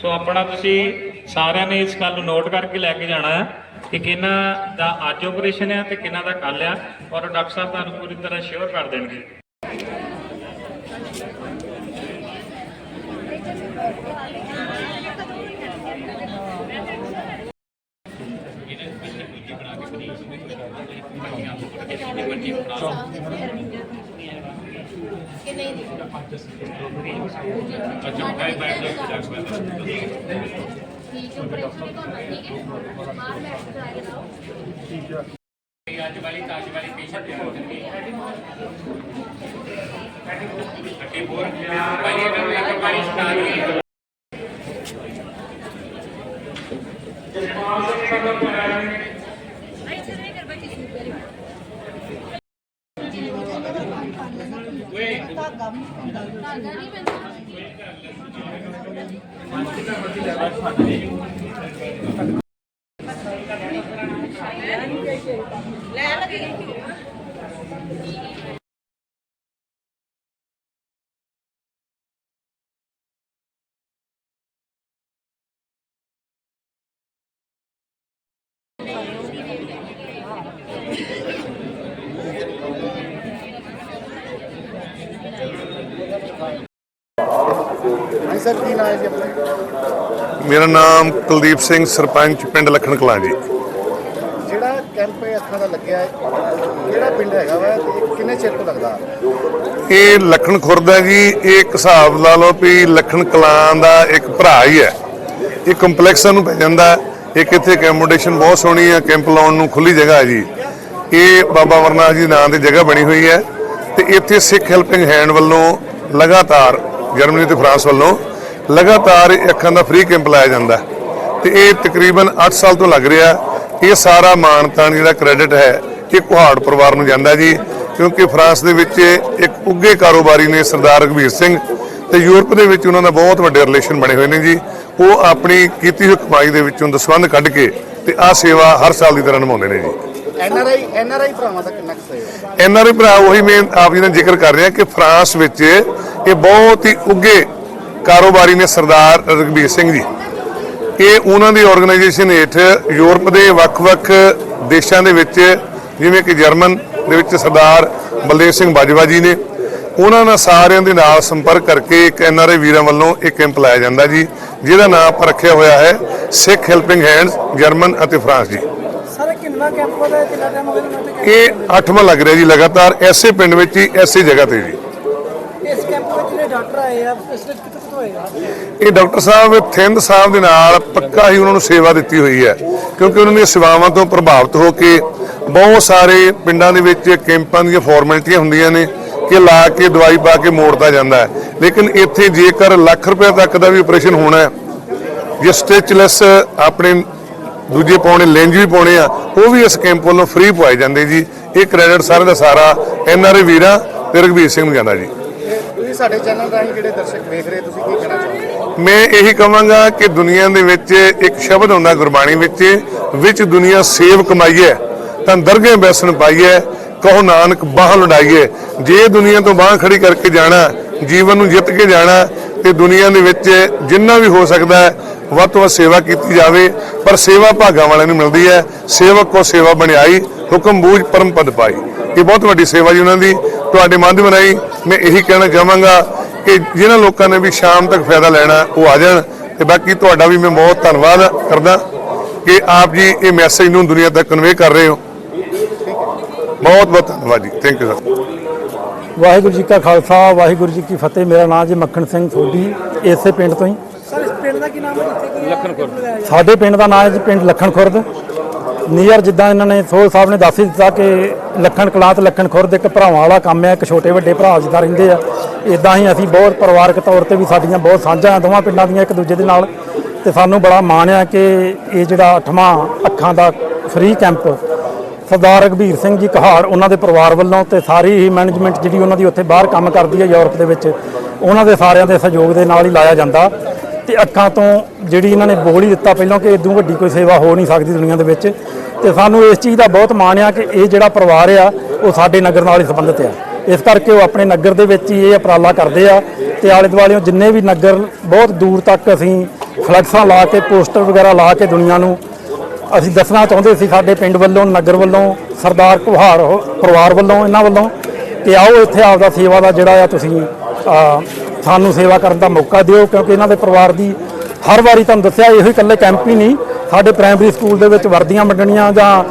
ਸੋ ਆਪਣਾ ਤੁਸੀਂ ਸਾਰਿਆਂ ਨੇ ਇਸ ਗੱਲ ਨੂੰ ਨੋਟ ਕਰਕੇ ਲੈ ਕੇ ਜਾਣਾ ਹੈ ਕਿ ਕਿਹਨਾਂ ਦਾ ਅੱਜ ਆਪਰੇਸ਼ਨ ਹੈ ਤੇ ਕਿਹਨਾਂ ਦਾ ਕੱਲ ਆ ਔਰ ਡਾਕਟਰ ਸਾਹਿਬ ਤੁਹਾਨੂੰ ਪੂਰੀ ਤਰ੍ਹਾਂ ਸ਼ੋਰ ਕਰ ਦੇਣਗੇ। ਕੇ ਟਰਾਈ ਕਰਾਓ ਅੱਜ ਵਾਲੀ ਤਾਜ ਵਾਲੀ ਪੇਸ਼ੈਂਟ ਹੋ ਜਾਂਦੀ ਹੈ ਅੱਗੇ ਬੋਰ ਭਾਈ ਇਹਨਾਂ ਨੂੰ ਇੱਕ ਵਾਰੀ ਸਟਾਰਟ ਧਾਗਾ ਨਹੀਂ ਪੈਂਦਾ ਹਾਂਜੀ ਸਰ ਕੀ ਨਾਮ ਹੈ ਜੀ ਆਪਣਾ? ਮੇਰਾ ਨਾਮ ਕੁਲਦੀਪ ਸਿੰਘ ਸਰਪੰਚ ਪਿੰਡ ਲਖਣ ਕਲਾਂ ਜੀ। ਜਿਹੜਾ ਕੈਂਪ ਇਹ ਅੱਖਾਂ ਦਾ ਲੱਗਿਆ ਹੈ ਕਿਹੜਾ ਪਿੰਡ ਹੈਗਾ ਵਾ ਤੇ ਕਿੰਨੇ ਚਿਰ ਤੋਂ ਲੱਗਦਾ? ਇਹ ਲਖਣ ਖੁਰਦ ਹੈ ਜੀ ਇਹ ਇੱਕ ਹਿਸਾਬ ਲਾ ਲਓ ਵੀ ਲਖਣ ਕਲਾਂ ਦਾ ਇੱਕ ਭਰਾ ਹੀ ਹੈ। ਇਹ ਕੰਪਲੈਕਸ ਨੂੰ ਪੈ ਜਾਂਦਾ। ਇੱਕ ਇੱਥੇ ਅਕੈਮੋਡੇਸ਼ਨ ਬਹੁਤ ਸੋਹਣੀ ਹੈ ਕੈਂਪ ਲਾਉਣ ਨੂੰ ਖੁੱਲੀ ਜਗ੍ਹਾ ਹੈ ਜੀ। ਇਹ ਬਾਬਾ ਵਰਨਾ ਜੀ ਨਾਂ ਤੇ ਜਗ੍ਹਾ ਬਣੀ ਹੋਈ ਹੈ ਤੇ ਇੱਥੇ ਸਿੱਖ ਹੈਲਪਿੰਗ ਹੈਂਡ ਵੱਲੋਂ ਲਗਾਤਾਰ ਜਰਮਨੀ ਤੇ ਫਰਾਂਸ ਵੱਲੋਂ ਲਗਾਤਾਰ ਅੱਖਾਂ ਦਾ ਫ੍ਰੀ ਕੈਂਪ ਲਾਇਆ ਜਾਂਦਾ ਤੇ ਇਹ ਤਕਰੀਬਨ 8 ਸਾਲ ਤੋਂ ਲੱਗ ਰਿਹਾ ਇਹ ਸਾਰਾ ਮਾਨਤਾਨ ਜਿਹੜਾ ਕ੍ਰੈਡਿਟ ਹੈ ਇਹ ਕੁਹਾੜ ਪਰਿਵਾਰ ਨੂੰ ਜਾਂਦਾ ਜੀ। ਕਿਉਂਕਿ ਫਰਾਂਸ ਦੇ ਵਿੱਚ ਇੱਕ ਉੱਗੇ ਕਾਰੋਬਾਰੀ ਨੇ ਸਰਦਾਰ ਰਘਵੀਰ ਸਿੰਘ ਤੇ ਯੂਰਪ ਦੇ ਵਿੱਚ ਉਹਨਾਂ ਦਾ ਬਹੁਤ ਵੱਡੇ ਰਿਲੇਸ਼ਨ ਬਣੇ ਹੋਏ ਨੇ ਜੀ। ਉਹ ਆਪਣੀ ਕੀਤੀ ਹੋਈ ਕਮਾਈ ਦੇ ਵਿੱਚੋਂ ਦਸਵੰਧ ਕੱਢ ਕੇ ਤੇ ਆਹ ਸੇਵਾ ਹਰ ਸਾਲ ਦੀ ਤਰ੍ਹਾਂ ਨਿਭਾਉਂਦੇ ਨੇ ਜੀ। N R I N R I ਭਰਾਵਾਂ ਦਾ ਕਿੰਨਾ ਕੁ ਹੈ? ਐਨਆਰਆਈ ਭਰਾ ਉਹੀ ਮੈਂ ਆਪ ਜੀ ਨਾਲ ਜ਼ਿਕਰ ਕਰ ਰਿਹਾ ਕਿ ਫਰਾਂਸ ਵਿੱਚ ਇਹ ਬਹੁਤ ਹੀ ਉੱਗੇ ਕਾਰੋਬਾਰੀ ਨੇ ਸਰਦਾਰ ਰਘਬੀਰ ਸਿੰਘ ਜੀ। ਇਹ ਉਹਨਾਂ ਦੀ ਆਰਗੇਨਾਈਜੇਸ਼ਨ ਹੇਠ ਯੂਰਪ ਦੇ ਵੱਖ-ਵੱਖ ਦੇਸ਼ਾਂ ਦੇ ਵਿੱਚ ਜਿਵੇਂ ਕਿ ਜਰਮਨ ਦੇ ਵਿੱਚ ਸਰਦਾਰ ਬਲਦੇਵ ਸਿੰਘ ਬਾਜਵਾ ਜੀ ਨੇ ਉਹਨਾਂ ਨਾਲ ਸਾਰਿਆਂ ਦੇ ਨਾਲ ਸੰਪਰਕ ਕਰਕੇ ਇੱਕ ਐਨਆਰਆਈ ਵੀਰਾਂ ਵੱਲੋਂ ਇੱਕ ਕੈਂਪ ਲਾਇਆ ਜਾਂਦਾ ਜੀ ਜਿਹਦਾ ਨਾਮ ਆਪਾਂ ਰੱਖਿਆ ਹੋਇਆ ਹੈ ਸਿੱਖ ਹੈਲਪਿੰਗ ਹੈਂਡਸ ਜਰਮਨ ਅਤੇ ਫਰਾਂਸ ਜੀ। ਸਰ ਕਿੰਨਾ ਕੈਂਪ ਇਹ ਅੱਠਵਾਂ ਲੱਗ ਰਿਹਾ ਜੀ ਲਗਾਤਾਰ ਐਸੇ ਪਿੰਡ ਵਿੱਚ ਹੀ ਐਸੀ ਜਗ੍ਹਾ ਤੇ ਜੀ। ਇਸ ਕੈਂਪ ਵਿੱਚ ਜਿਹੜੇ ਡਾਕਟਰ ਆਏ ਆ ਸਪੈਸ਼ਲਿਸਟ ਇਹ ਡਾਕਟਰ ਸਾਹਿਬ ਥਿੰਦ ਸਾਹਿਬ ਦੇ ਨਾਲ ਪੱਕਾ ਹੀ ਉਹਨਾਂ ਨੂੰ ਸੇਵਾ ਦਿੱਤੀ ਹੋਈ ਹੈ, ਕਿਉਂਕਿ ਉਹਨਾਂ ਦੀਆਂ ਸੇਵਾਵਾਂ ਤੋਂ ਪ੍ਰਭਾਵਿਤ ਹੋ ਕੇ ਬਹੁਤ ਸਾਰੇ ਪਿੰਡਾਂ ਦੇ ਵਿੱਚ ਕੈਂਪਾਂ ਦੀਆਂ ਫਾਰਮੈਲਿਟੀਆਂ ਹੁੰਦੀਆਂ ਨੇ ਕਿ ਲਾ ਕੇ ਦਵਾਈ ਪਾ ਕੇ ਮੋੜਦਾ ਜਾਂਦਾ ਹੈ। ਲੇਕਿਨ ਇੱਥੇ ਜੇਕਰ ਲੱਖ ਰੁਪਏ ਤੱਕ ਦਾ ਵੀ ਆਪਰੇਸ਼ਨ ਹੋਣਾ ਹੈ, ਜੇ ਸਟਿਚਲੈਸ ਆਪਣੇ ਦੂਜੇ ਪਾਉਣੇ ਲੈਂਜ ਵੀ ਪਾਉਣੇ ਆ, ਉਹ ਵੀ ਇਸ ਕੈਂਪ ਵੱਲੋਂ ਫ੍ਰੀ ਪਵਾਏ ਜਾਂਦੇ ਜੀ। ਇਹ ਕ੍ਰੈਡਿਟ ਸਾਰੇ ਦਾ ਸਾਰਾ ਐਨਆਰਏ ਵੀਰਾਂ ਤੇ ਰਘਬੀਰ ਸਿੰਘ ਨੂੰ ਜਾਂਦਾ ਜੀ। ਤੇ ਸਾਡੇ ਚੈਨਲ ਰਾਹੀਂ ਜਿਹੜੇ ਦਰਸ਼ਕ ਵੇਖ ਰਹੇ, ਤੁਸੀਂ ਕੀ ਕਹਿਣਾ ਚਾਹੁੰਦੇ ਮੈਂ ਇਹੀ ਕਹਾਂਗਾ ਕਿ ਦੁਨੀਆ ਦੇ ਵਿੱਚ ਇੱਕ ਸ਼ਬਦ ਹੁੰਦਾ ਗੁਰਬਾਣੀ ਵਿੱਚ ਵਿੱਚ ਦੁਨੀਆ ਸੇਵ ਕਮਾਈਏ, ਤਾਂ ਦਰਗੇ ਬੈਸਣ ਪਾਈਏ, ਕਹੋ ਨਾਨਕ ਬਾਹ ਲੁਡਾਈਏ। ਜੇ ਦੁਨੀਆ ਤੋਂ ਬਾਹ ਖੜੀ ਕਰਕੇ ਜਾਣਾ, ਜੀਵਨ ਨੂੰ ਜਿੱਤ ਕੇ ਜਾਣਾ, ਤੇ ਦੁਨੀਆ ਦੇ ਵਿੱਚ ਜਿੰਨਾ ਵੀ ਹੋ ਸਕਦਾ ਹੈ ਵੱਧ ਤੋਂ ਵੱਧ ਸੇਵਾ ਕੀਤੀ ਜਾਵੇ, ਪਰ ਸੇਵਾ ਭਾਗਾਂ ਵਾਲਿਆਂ ਨੂੰ ਮਿਲਦੀ ਹੈ, ਸੇਵਕ ਕੋ ਸੇਵਾ ਬਣਾਈ, ਹੁਕਮ ਬੂਝ ਪਰਮ ਪਦ ਪਾਈ। ਇਹ ਬਹੁਤ ਵੱਡੀ ਸੇਵਾ ਜੀ ਉਹਨਾਂ ਦੀ, ਤੁਹਾਡੇ ਮਾਧਿਅਮ ਰਾਹੀਂ ਮੈਂ ਇਹੀ ਕਹਿਣਾ ਚਾਹਾਂਗਾ ਕਿ ਜਿਨ੍ਹਾਂ ਲੋਕਾਂ ਨੇ ਵੀ ਸ਼ਾਮ ਤੱਕ ਫਾਇਦਾ ਲੈਣਾ ਉਹ ਆ ਜਾਣ ਤੇ ਬਾਕੀ ਤੁਹਾਡਾ ਵੀ ਮੈਂ ਬਹੁਤ ਧੰਨਵਾਦ ਕਰਦਾ ਕਿ ਆਪ ਜੀ ਇਹ ਮੈਸੇਜ ਨੂੰ ਦੁਨੀਆ ਤੱਕ ਕਨਵੇ ਕਰ ਰਹੇ ਹੋ। ਬਹੁਤ ਬਹੁਤ ਧੰਨਵਾਦ ਜੀ। Thank you sir Waheguru ji ਕਾ ਖਾਲਸਾ ਵਾਹਿਗੁਰੂ ਜੀ ਕੀ ਫਤਿਹ। ਮੇਰਾ ਨਾਮ ਜੀ ਮੱਖਣ ਸਿੰਘ ਸੋਢੀ ਇਸੇ ਪਿੰਡ ਤੋਂ ਹੀ। ਸਰ ਇਸ ਪਿੰਡ ਦਾ ਕੀ ਨਾਮ ਹੈ? ਜਿੱਥੇ ਸਾਡੇ ਪਿੰਡ ਦਾ ਨਾਮ ਹੈ ਜੀ ਪਿੰਡ ਲੱਖਣ ਖੁਰਦ ਨੀਅਰ ਜਿੱਦਾਂ ਇਹਨਾਂ ਨੇ ਸੋਹ ਸਾਹਿਬ ਨੇ ਦੱਸ ਹੀ ਦਿੱਤਾ ਕਿ ਲੱਖਣ ਕਲਾਂ ਤੇ ਲੱਖਣ ਖੁਰਦ ਇੱਕ ਭਰਾਵਾਂ ਵਾਲਾ ਕੰਮ ਹੈ, ਇੱਕ ਛੋਟੇ ਵੱਡੇ ਭਰਾ ਜਿੱਦਾਂ ਰਹਿੰਦੇ ਆ। ਇਦਾਂ ਹੀ ਅਸੀਂ ਬਹੁਤ ਪਰਿਵਾਰਕ ਤੌਰ ਤੇ ਵੀ ਸਾਡੀਆਂ ਬਹੁਤ ਸਾਂਝਾਂ ਦੋਵਾਂ ਪਿੰਡਾਂ ਦੀਆਂ ਇੱਕ ਦੂਜੇ ਦੇ ਨਾਲ। ਤੇ ਸਾਨੂੰ ਬੜਾ ਮਾਣ ਆ ਕਿ ਇਹ ਜਿਹੜਾ ਅੱਠਵਾਂ ਅੱਖਾਂ ਦਾ ਫ੍ਰੀ ਕੈਂਪ ਸਰਦਾਰ ਰਘਬੀਰ ਸਿੰਘ ਜੀ ਕਹਾੜ ਉਹਨਾਂ ਦੇ ਪਰਿਵਾਰ ਵੱਲੋਂ ਤੇ ਸਾਰੀ ਹੀ ਮੈਨੇਜਮੈਂਟ ਜਿਹੜੀ ਉਹਨਾਂ ਦੀ ਉੱਥੇ ਬਾਹਰ ਕੰਮ ਕਰਦੀ ਹੈ ਯੂਰਪ ਦੇ ਵਿੱਚ, ਉਹਨਾਂ ਦੇ ਸਾਰਿਆਂ ਦੇ ਸਹਿਯੋਗ ਦੇ ਨਾਲ ਹੀ ਲਾਇਆ ਜਾਂਦਾ। ਤੇ ਅੱਖਾਂ ਤੋਂ ਜਿਹੜੀ ਇਹਨਾਂ ਨੇ ਬੋਲ ਹੀ ਦਿੱਤਾ ਪਹਿਲਾਂ ਕਿ ਇਦੋਂ ਵੱਡੀ ਕੋਈ ਸੇਵਾ ਹੋ ਨਹੀਂ ਸਕਦੀ ਦੁਨੀਆ ਦੇ ਵਿੱਚ, ਤੇ ਸਾਨੂੰ ਇਸ ਚੀਜ਼ ਦਾ ਬਹੁਤ ਮਾਣ ਆ ਕਿ ਇਹ ਜਿਹੜਾ ਪਰਿਵਾਰ ਆ, ਉਹ ਸਾਡੇ ਨਗਰ ਨਾਲ ਹੀ ਸੰਬੰਧਿਤ ਆ। ਇਸ ਕਰਕੇ ਉਹ ਆਪਣੇ ਨਗਰ ਦੇ ਵਿੱਚ ਹੀ ਇਹ ਉਪਰਾਲਾ ਕਰਦੇ ਆ ਤੇ ਆਲੇ ਦੁਆਲੇ ਜਿੰਨੇ ਵੀ ਨਗਰ ਬਹੁਤ ਦੂਰ ਤੱਕ ਅਸੀਂ ਫਲੈਕਸਾਂ ਲਾ ਕੇ, ਪੋਸਟਰ ਵਗੈਰਾ ਲਾ ਕੇ ਦੁਨੀਆ ਨੂੰ, ਅਸੀਂ ਦੱਸਣਾ ਚਾਹੁੰਦੇ ਸੀ ਸਾਡੇ ਪਿੰਡ ਵੱਲੋਂ, ਨਗਰ ਵੱਲੋਂ, ਸਰਦਾਰ ਕੁਹਾਰ ਹੋ- ਪਰਿਵਾਰ ਵੱਲੋਂ, ਇਹਨਾਂ ਵੱਲੋਂ ਕਿ ਆਓ ਇੱਥੇ ਆਪਦਾ ਸੇਵਾ ਦਾ ਜਿਹੜਾ ਆ ਤੁਸੀਂ ਸਾਨੂੰ ਸੇਵਾ ਕਰਨ ਦਾ ਮੌਕਾ ਦਿਓ, ਕਿਉਂਕਿ ਇਹਨਾਂ ਦੇ ਪਰਿਵਾਰ ਦੀ ਹਰ ਵਾਰੀ ਤੁਹਾਨੂੰ ਦੱਸਿਆ, ਇਹੋ ਹੀ ਇਕੱਲੇ ਕੈਂਪ ਹੀ ਨਹੀਂ, ਸਾਡੇ ਪ੍ਰਾਇਮਰੀ ਸਕੂਲ ਦੇ ਵਿੱਚ ਵਰਦੀਆਂ ਵੰਡਣੀਆਂ ਜਾਂ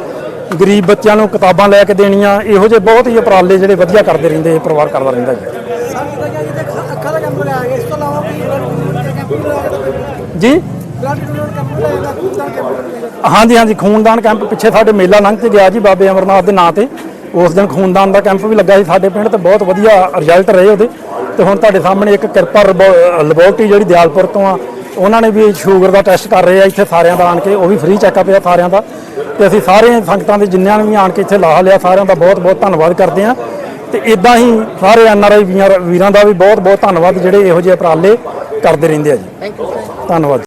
ਗਰੀਬ ਬੱਚਿਆਂ ਨੂੰ ਕਿਤਾਬਾਂ ਲੈ ਕੇ ਦੇਣੀਆਂ, ਇਹੋ ਜਿਹੇ ਬਹੁਤ ਹੀ ਉਪਰਾਲੇ ਜਿਹੜੇ ਵਧੀਆ ਕਰਦੇ ਰਹਿੰਦੇ, ਇਹ ਪਰਿਵਾਰ ਕਰਦਾ ਰਹਿੰਦਾ ਜੀ। ਜੀ? ਹਾਂਜੀ ਹਾਂਜੀ, ਖੂਨਦਾਨ ਕੈਂਪ ਪਿੱਛੇ ਸਾਡੇ ਮੇਲਾ ਲੰਘ ਕੇ ਗਿਆ ਜੀ, ਬਾਬੇ ਅਮਰਨਾਥ ਦੇ ਨਾਂ ਤੇ। ਉਸ ਦਿਨ ਖੂਨਦਾਨ ਦਾ ਕੈਂਪ ਵੀ ਲੱਗਾ ਸੀ ਸਾਡੇ ਪਿੰਡ ਤੇ ਬਹੁਤ ਵਧੀਆ ਰਿਜ਼ਲਟ ਰਹੇ ਉਹਦੇ। ਤੇ ਹੁਣ ਤੁਹਾਡੇ ਸਾਹਮਣੇ ਇੱਕ ਕਿਰਪਾ ਲੈਬੋਰਟਰੀ ਜਿਹੜੀ ਦਿਆਲਪੁਰ ਤੋਂ ਆ ਉਹਨਾਂ ਨੇ ਵੀ ਸ਼ੂਗਰ ਦਾ ਟੈਸਟ ਕਰ ਰਹੇ ਆ ਇੱਥੇ ਸਾਰਿਆਂ ਦਾ ਆਣ ਕੇ ਉਹ ਵੀ ਫ੍ਰੀ ਚੈੱਕਅਪ ਆ ਸਾਰਿਆਂ ਦਾ। ਤੇ ਅਸੀਂ ਸਾਰੇ ਸੰਗਤਾਂ ਦੇ ਜਿੰਨਿਆਂ ਨੇ ਵੀ ਆਣ ਕੇ ਇੱਥੇ ਲਾਹਾ ਲਿਆ ਸਾਰਿਆਂ ਦਾ ਬਹੁਤ ਬਹੁਤ ਧੰਨਵਾਦ ਕਰਦੇ ਆ। ਤੇ ਇਦਾਂ ਹੀ ਸਾਰੇ ਐਨਆਰਆਈ ਵੀਰਾਂ ਦਾ ਵੀ ਬਹੁਤ ਬਹੁਤ ਧੰਨਵਾਦ ਜਿਹੜੇ ਇਹੋ ਜਿਹੇ ਉਪਰਾਲੇ ਕਰਦੇ ਰਹਿੰਦੇ ਆ ਜੀ। ਥੈਂਕ ਯੂ ਧੰਨਵਾਦ।